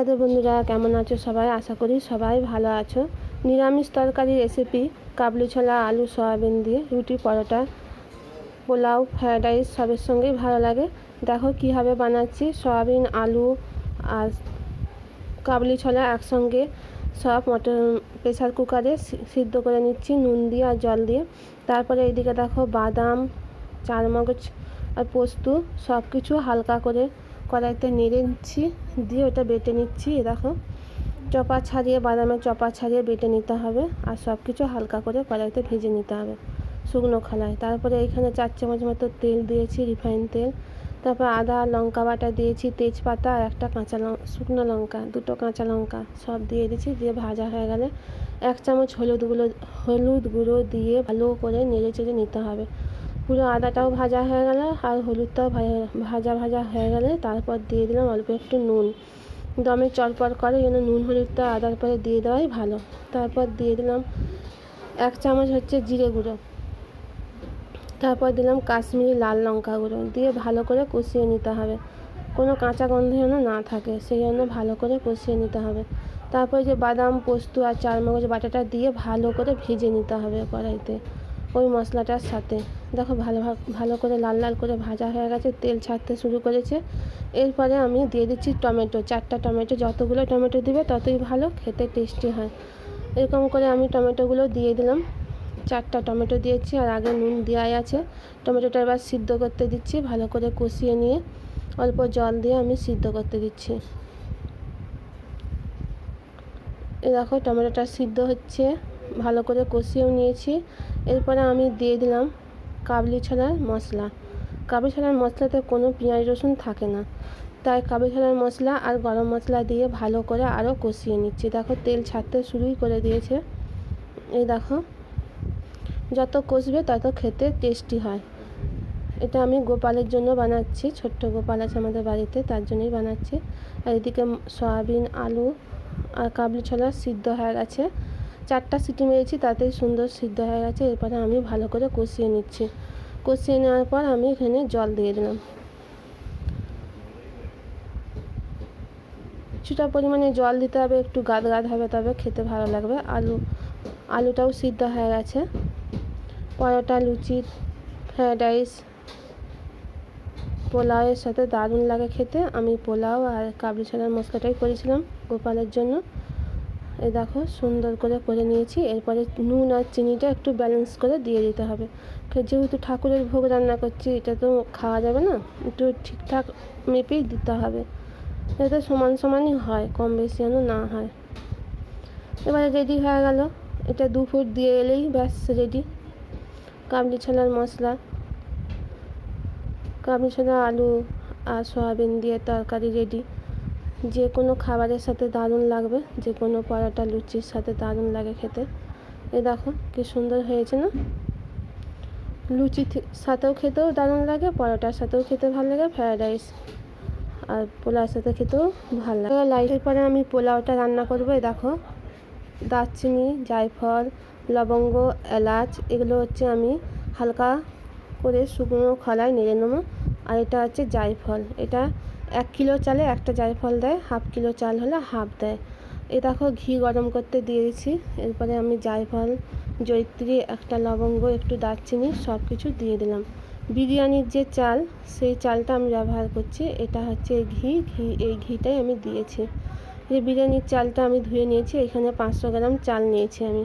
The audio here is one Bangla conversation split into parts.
রাধে বন্ধুরা, কেমন আছো সবাই? আশা করি সবাই ভালো আছো। নিরামিষ তরকারি রেসিপি কাবলি ছোলা, আলু, সয়াবিন দিয়ে, রুটি, পরোটা, পোলাও ফ্রায়েড রাইস সবের সঙ্গেই ভালো লাগে। দেখো কীভাবে বানাচ্ছি। সয়াবিন, আলু আর কাবলি ছোলা একসঙ্গে সব মটর প্রেসার কুকারে সিদ্ধ করে নিচ্ছি, নুন দিয়ে আর জল দিয়ে। তারপরে এইদিকে দেখো বাদাম, চারমগজ আর পোস্ত সব কিছু হালকা করে কড়াইতে নেড়ে নিচ্ছি, দিয়ে ওটা বেটে নিচ্ছি এরকম চপা ছাড়িয়ে, বাদামের চপা ছাড়িয়ে বেটে নিতে হবে, আর সব কিছু হালকা করে কড়াইতে ভেজে নিতে হবে শুকনো খোলায় তারপরে এইখানে চার চামচ মতো তেল দিয়েছি, রিফাইন তেল। তারপর আদা, লঙ্কা বাটা দিয়েছি, তেজপাতা, আর একটা কাঁচা লঙ্কা শুকনো লঙ্কা, দুটো কাঁচা লঙ্কা সব দিয়ে দিয়েছি, দিয়ে ভাজা হয়ে গেলে এক চামচ হলুদ গুঁড়ো হলুদ গুঁড়ো দিয়ে ভালো করে নেড়ে চেড়ে নিতে হবে। পুরো আদাটাও ভাজা হয়ে গেলে আর হলুদটাও ভাজা ভাজা হয়ে গেলে তারপর দিয়ে দিলাম অল্প একটু নুন। দমে চরপর করে যেন নুন, হলুদটা আদার পরে দিয়ে দেওয়াই ভালো। তারপর দিয়ে দিলাম এক চামচ হচ্ছে জিরে গুঁড়ো। তারপর দিলাম কাশ্মীরি লাল লঙ্কা গুঁড়ো। দিয়ে ভালো করে কষিয়ে নিতে হবে। কোনো কাঁচা গন্ধ যেন না থাকে, সেই জন্য ভালো করে কষিয়ে নিতে হবে। তারপর যে বাদাম, পোস্ত আর চারমগজ বাটাটা দিয়ে ভালো করে ভেজে নিতে হবে কড়াইতে। ওই মশলাটার সাথে। দেখো ভালো ভালো করে লাল লাল করে ভাজা হয়ে গেছে, তেল ছাড়তে শুরু করেছে। এরপরে আমি দিয়ে দিচ্ছি টমেটো, চারটা টমেটো, যতগুলো টমেটো দিবে ততই ভালো, খেতে টেস্টি হয়। এরকম করে আমি টমেটোগুলো দিয়ে দিলাম। চারটা টমেটো দিয়েছি আর আগে নুন দেওয়াই আছে। টমেটোটা এবার সিদ্ধ করতে দিচ্ছি, ভালো করে কষিয়ে নিয়ে অল্প জল দিয়ে আমি সিদ্ধ করতে দিচ্ছি। এ দেখো টমেটোটা সিদ্ধ হচ্ছে, ভালো করে কষিয়েও নিয়েছি। এরপরে আমি দিয়ে দিলাম কাবলি ছোলার মশলা। কাবলি ছোলার মশলাতে কোনো পেঁয়াজ, রসুন থাকে না। তাই কাবলি ছোলার মশলা আর গরম মশলা দিয়ে ভালো করে আরও কষিয়ে নিচ্ছি। দেখো তেল ছাড়তে শুরুই করে দিয়েছে। এই দেখো, যত কষবে তত খেতে টেস্টি হয়। এটা আমি গোপালের জন্য বানাচ্ছি। ছোট্ট গোপাল আছে আমাদের বাড়িতে, তার জন্যই বানাচ্ছি। আর এদিকে সয়াবিন, আলু আর কাবলি ছোলা সিদ্ধ হয়ে গেছে। চারটা সিটি মেরেছি, তাতেই সুন্দর সিদ্ধ হয়ে গেছে। এরপরে আমি ভালো করে কষিয়ে নিচ্ছি। কষিয়ে নেওয়ার পর আমি এখানে জল দিয়ে দিলাম। কিছুটা পরিমাণে জল দিতে হবে, একটু গাদ গাদ হবে, তবে খেতে ভালো লাগবে। আলু, আলুটাও সিদ্ধ হয়ে গেছে। পরোটা, লুচি, ফ্রায়েড রাইস, পোলাওয়ের সাথে দারুণ লাগে খেতে। আমি পোলাও আর কাবলি ছোলার মশলাটাই করেছিলাম গোপালের জন্য। এই দেখো, সুন্দর করে করে নিয়েছি। এরপরে নুন আর চিনিটা একটু ব্যালেন্স করে দিয়ে দিতে হবে। যেহেতু ঠাকুরের ভোগ রান্না করছি, এটা তো খাওয়া যাবে না। একটু ঠিকঠাক মেপেই দিতে হবে। যাতে সমান সমানই হয়, কম বেশি যেন না হয়। এবারে রেডি হয়ে গেল। এটা দু ফুট দিয়ে এলেই ব্যাস রেডি কাবলি ছোলার মশলা। কাবলি ছোলা, আলু আর সয়াবিন দিয়ে তরকারি রেডি যে কোনো খাবারের সাথে দারুণ লাগবে, যে কোনো পরোটা লুচির সাথে দারুণ লাগে খেতে। এ দেখো কি সুন্দর হয়েছে না? লুচি সাথেও খেতেও দারুণ লাগে, পরোটার সাথেও খেতে ভালো লাগে ফ্রায়েড রাইস আর পোলাওর সাথে খেতেও ভালো লাগে। লাইটের পরে আমি পোলাওটা রান্না করব দেখো। দারচিনি, জায়ফল, লবঙ্গ, এলাচ, এগুলো হচ্ছে আমি হালকা করে শুকনো খলায় নেড়ে নেব। আর এটা হচ্ছে জায়ফল। এটা এক কিলো চালে একটা জায়ফল দেয়, হাফ কিলো চাল হলে হাফ দেয়। এ দেখো, ঘি গরম করতে দিয়েছি এরপরে আমি জায়ফল জৈত্রী একটা লবঙ্গ, একটু দারচিনি সব কিছু দিয়ে দিলাম। বিরিয়ানির যে চাল, সেই চালটা আমি ব্যবহার করছি। এটা হচ্ছে ঘি। ঘি, এই ঘিটাই আমি দিয়েছি। যে বিরিয়ানির চালটা আমি ধুয়ে নিয়েছি। এখানে পাঁচশো গ্রাম চাল নিয়েছি আমি।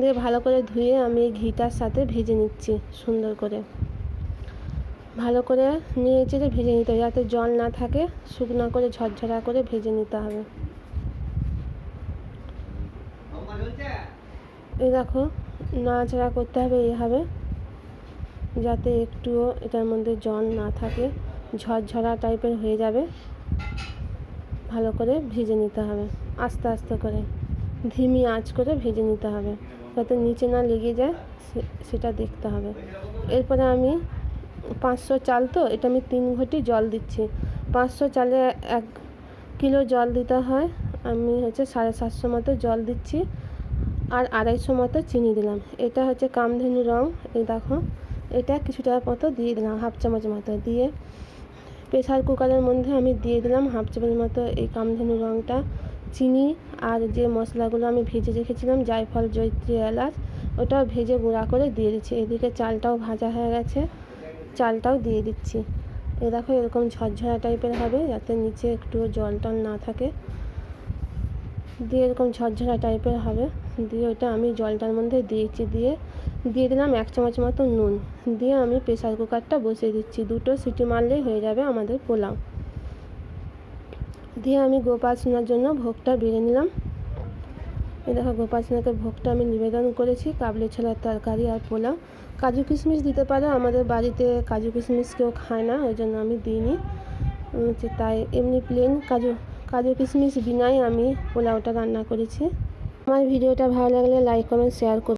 দিয়ে ভালো করে ধুয়ে আমি এই ঘিটার সাথে ভেজে নিচ্ছি সুন্দর করে। ভালো করে নেড়ে চেড়ে ভেজে নিতে হবে। যাতে জল না থাকে, শুকনো করে, ঝরঝরা করে ভেজে নিতে হবে। এই দেখো, নাড়াচাড়া করতে হবে এইভাবে, যাতে একটুও এটার মধ্যে জল না থাকে, ঝরঝরা টাইপের হয়ে যাবে। ভালো করে ভেজে নিতে হবে, আস্তে আস্তে করে। ধিমি আঁচ করে ভেজে নিতে হবে, যাতে নিচে না লেগে যায় সেটা দেখতে হবে। এরপরে আমি পাঁচশো চাল তো, এটা আমি তিন ঘটি জল দিচ্ছি। পাঁচশো চালে এক কিলো জল দিতে হয়। আমি হচ্ছে সাড়ে সাতশো মতো জল দিচ্ছি। আর আড়াইশো মতো চিনি দিলাম। এটা হচ্ছে কামধেনু রং। এই দেখো, এটা কিছুটা মতো দিয়ে দিলাম, হাফ চামচ মতো দিয়ে। প্রেসার কুকারের মধ্যে আমি দিয়ে দিলাম হাফ চামচ মতো এই কামধেনু রঙটা চিনি আর যে মশলাগুলো আমি ভেজে রেখেছিলাম, জায়ফল, জয়িত্রী এলাচ, ওটাও ভেজে গুঁড়া করে দিয়ে দিচ্ছি। এদিকে চালটাও ভাজা হয়ে গেছে। চালটাও দিয়ে দিচ্ছি। এ দেখো এরকম ঝরঝরা টাইপের হবে, যাতে নিচে একটু জল টল না থাকে। দিয়ে এরকম ঝরঝরা টাইপের হবে। দিয়ে ওটা আমি জলটার মধ্যে দিয়েছি, দিয়ে দিয়ে দিলাম এক চামচ মতো নুন। দিয়ে আমি প্রেসার কুকারটা বসিয়ে দিচ্ছি। দুটো সিটি মারলেই হয়ে যাবে আমাদের পোলাও। দিয়ে আমি গোপাল সোনার জন্য ভোগটা বেড়ে নিলাম। এই দেখো গোপাল সেনাকে ভোগটা আমি নিবেদন করেছি, কাবলি ছোলার তরকারি আর পোলাও। কাজু কিশমিশ দিতে পারো, আমাদের বাড়িতে কাজু কিশমিশ কেউ খায় না, ওই জন্য আমি দিইনি। তাই এমনি প্লেন কাজু কাজু কিশমিশ বিনাই আমি পোলাওটা রান্না করেছি। আমার ভিডিওটা ভালো লাগলে লাইক কমেন্ট শেয়ার করুন